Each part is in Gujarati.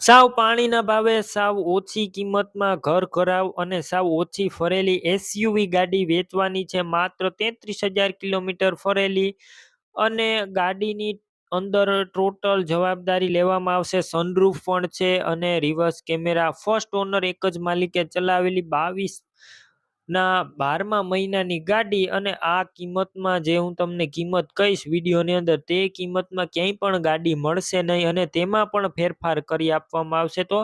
સાવ પાણીના ભાવે સાવ ઓછી કિંમતમાં ઘર કરાવ અને સાવ ઓછી ફરેલી એસયુવી ગાડી વેચવાની છે. માત્ર તેત્રીસ હજાર કિલોમીટર ફરેલી અને ગાડીની અંદર ટોટલ જવાબદારી લેવામાં આવશે. સનરૂફ પણ છે અને રિવર્સ કેમેરા ફર્સ્ટ ઓનર એક જ માલિકે ચલાવેલી બાવીસ ના, બારમા મહિનાની ગાડી અને આ કિંમતમાં જે હું તમને કિંમત કહીશ વિડીયોની અંદર, તે કિંમતમાં ક્યાંય પણ ગાડી મળશે નહીં અને તેમાં પણ ફેરફાર કરી આપવામાં આવશે તો?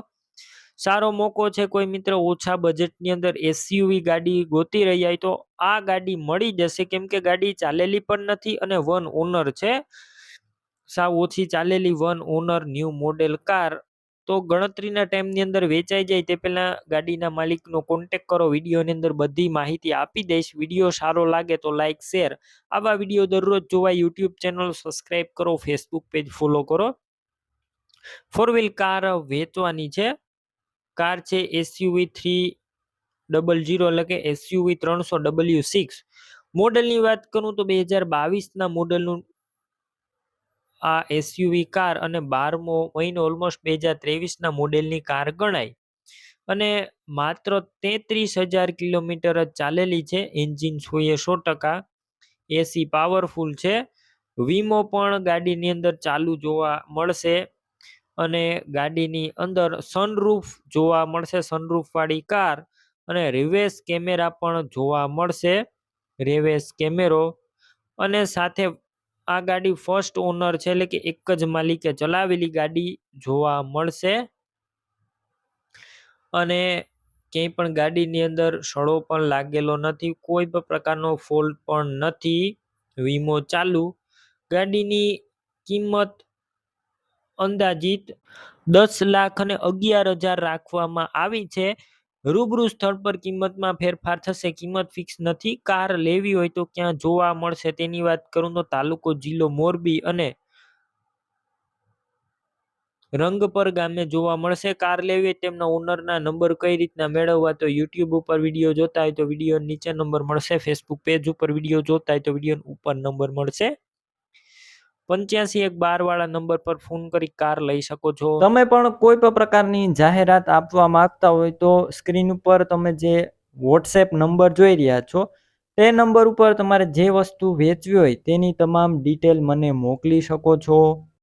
સારો મોકો છે કોઈ મિત્ર ઓછા બજેટની અંદર એસયુવી ગાડી ગોતી હોય તો આ ગાડી મળી જશે, કેમ કે ગાડી ચાલેલી પણ નથી અને વન ઓનર છે. સાવ ઓછી ચાલેલી one owner new model car તો ગણતરીના ટાઈમની અંદર વેચાઈ જાય તે પહેલાં ગાડીના માલિકનો કોન્ટેક કરો, વિડીયોની અંદર બધી માહિતી આપી દઈશ. વીડિયો સારો લાગે તો લાઇક શેર આવા વીડિયો દરરોજ જોવા યુટ્યુબ ચેનલ સબસ્ક્રાઈબ કરો ફેસબુક પેજ ફોલો કરો. ફોર વ્હીલ કાર વેચવાની છે. કાર છે એસયુવી થ્રી ડબલ જીરો એટલે કે એસયુવી ત્રણસો ડબલ્યુ સિક્સ મોડલની વાત કરું તો બે હજાર બાવીસના મોડલનું આ એસયુવી કાર અને બારમો મહિનો ઓલમોસ્ટ બે હજાર ત્રેવીસના મોડેલની કાર ગણાય. અને માત્ર તેત્રીસ હજાર કિલોમીટર જ ચાલેલી છે, એન્જિન સોએ સો ટકા એસી પાવરફુલ છે. વીમો પણ ગાડીની અંદર ચાલુ જોવા મળશે અને ગાડીની અંદર સનરૂફ જોવા મળશે સનરૂફવાળી કાર અને રિવેસ કેમેરા પણ જોવા મળશે. રિવેસ કેમેરો અને સાથે આ ગાડી ફર્સ્ટ ઓનર છે, એટલે કે એક જ માલિકે ચલાવેલી ગાડી જોવા મળશે. અને ક્યાંય પણ ગાડીની અંદર સડો પણ લાગેલો નથી, કોઈ પણ પ્રકારનો ફોલ્ટ પણ નથી, વીમો ચાલુ. ગાડીની કિંમત અંદાજિત દસ લાખ અને અગિયાર હજાર રાખવામાં આવી છે. રૂબરૂ સ્થળ પર કિંમતમાં ફેરફાર થશે, કિંમત ફિક્સ નથી, કાર લેવી હોય તો ક્યાં જોવા મળશે તેની વાત કરું તો તાલુકો જિલ્લો મોરબી અને રંગપર ગામે જોવા મળશે. કાર લેવી તેમના ઓનરના નંબર કઈ રીતના મેળવવા તો યુટ્યુબ ઉપર વીડિયો જોતા હોય તો વીડિયો નીચે નંબર મળશે ફેસબુક પેજ ઉપર વીડિયો જોતા હોય તો વીડિયો ઉપર નંબર મળશે. પંચ્યાસી એક બાર વાળા નંબર પર ફોન કરી કાર લઈ શકો છો. તમે પણ કોઈ પણ પ્રકારની જાહેરાત આપવા માંગતા હોય તો સ્ક્રીન ઉપર તમે જે વોટ્સએપ નંબર જોઈ રહ્યા છો, તે નંબર ઉપર તમારે જે વસ્તુ વેચવી હોય તેની તમામ ડિટેલ મને મોકલી શકો છો.